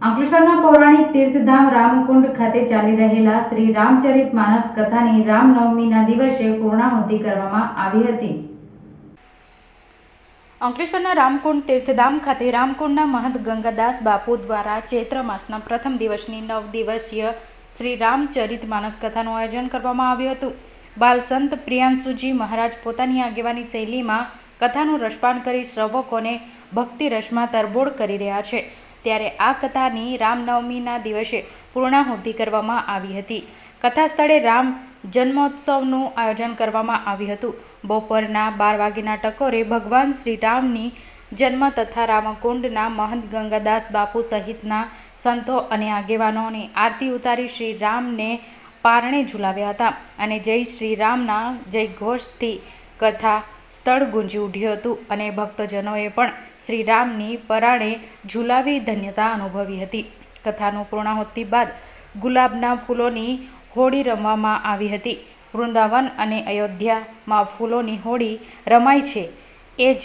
અંકલેશ્વરના પૌરાણિક તીર્થધામ રામકુંડ ખાતે ચાલી રહેલા શ્રી રામચરિત માનસ કથાની રામનવમીના દિવસે પૂર્ણાહુતિ કરવામાં આવી હતી. અંકલેશ્વરના રામકુંડ તીર્થધામ ખાતે રામકુંડના મહંત ગંગાદાસ બાપુ દ્વારા ચૈત્ર માસના પ્રથમ દિવસની નવ દિવસીય શ્રી રામચરિત માનસ કથાનું આયોજન કરવામાં આવ્યું હતું. બાલસંત પ્રિયાંશુજી મહારાજ પોતાની આગેવાની શૈલીમાં કથાનું રસપાન કરી શ્રવકોને ભક્તિ રસમાં તરબોળ કરી રહ્યા છે. ત્યારે આ કથાની રામનવમીના દિવસે પૂર્ણાહુતિ કરવામાં આવી હતી. કથા સ્થળે રામ જન્મોત્સવનું આયોજન કરવામાં આવ્યું હતું. બપોરના બાર વાગ્યાના ટકોરે ભગવાન શ્રી રામની જન્મ તથા રામકુંડના મહંત ગંગાદાસ બાપુ સહિતના સંતો અને આગેવાનોની આરતી ઉતારી શ્રી રામને પારણે ઝુલાવ્યા હતા અને જય શ્રી રામના જય ઘોષથી કથા સ્થળ ગુંજી ઉઠ્યું હતું અને ભક્તજનોએ પણ શ્રીરામની પરાણે ઝુલાવી ધન્યતા અનુભવી હતી. કથાનું પૂર્ણાહુતિ બાદ ગુલાબના ફૂલોની હોળી રમવામાં આવી હતી. વૃંદાવન અને અયોધ્યામાં ફૂલોની હોળી રમાય છે. એ જ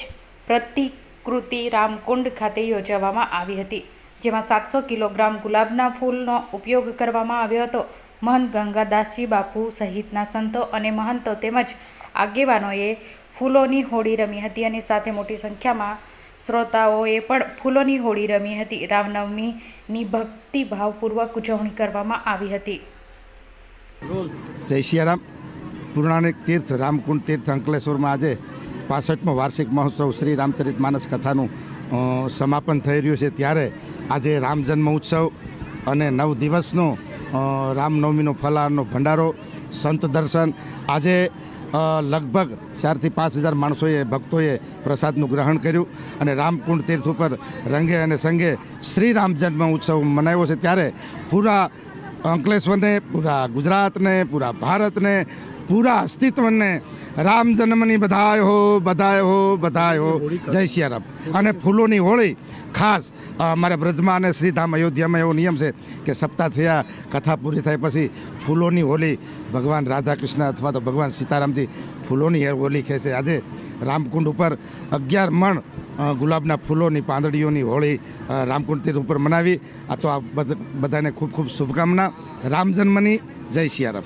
પ્રતિકૃતિ રામકુંડ ખાતે યોજવામાં આવી હતી. જેમાં સાતસો કિલોગ્રામ ગુલાબના ફૂલનો ઉપયોગ કરવામાં આવ્યો હતો. મહંત ગંગાદાસજી બાપુ સહિતના સંતો અને મહંતો તેમજ આગેવાનોએ ફૂલોની હોળી રમી હતી અને સાથે મોટી સંખ્યામાં શ્રોતાઓએ પણ ફૂલોની હોળી રમી હતી. રામનવમીની ભક્તિભાવપૂર્વક ઉજવણી કરવામાં આવી હતી. જય સિયારામ પૂર્ણાનિક તીર્થ રામકુંડ તીર્થ અંકલેશ્વરમાં આજે પાસઠમો વાર્ષિક મહોત્સવ શ્રી રામચરિત માનસ કથાનું સમાપન થઈ રહ્યું છે ત્યારે આજે રામ જન્મ ઉત્સવ અને નવ દિવસનો રામનવમીનો ફલાહારનો ભંડારો, સંત દર્શન. આજે લગભગ ચારથી પાંચ હજાર માણસોએ, ભક્તોએ પ્રસાદનું ગ્રહણ કર્યું અને રામકુંડ તીર્થ ઉપર રંગે અને સંગે શ્રી રામ જન્મ ઉત્સવ મનાવ્યો છે. ત્યારે પૂરા અંકલેશ્વરને, પૂરા ગુજરાતને, પૂરા ભારતને પૂરા અસ્તિત્વને રામ જન્મની બધાય હો બધાય હો બધાય હો જય સિયારામ અને ફૂલોની હોળી ખાસ અમારા બ્રજમાં અને શ્રીધામ અયોધ્યામાં એવો નિયમ છે કે સપ્તાહ થયા, કથા પૂરી થાય પછી ફૂલોની હોળી ભગવાન રાધાકૃષ્ણ અથવા તો ભગવાન સીતારામજી ફૂલોની હોલી ખેંચે આજે રામકુંડ ઉપર અગિયાર મણ ગુલાબના ફૂલોની પાંદડીઓની હોળી રામકુંડ તીર્થ ઉપર મનાવી. આ તો આ બધ- બધાને ખૂબ ખૂબ શુભકામના. રામ જન્મની. જય સિયારામ.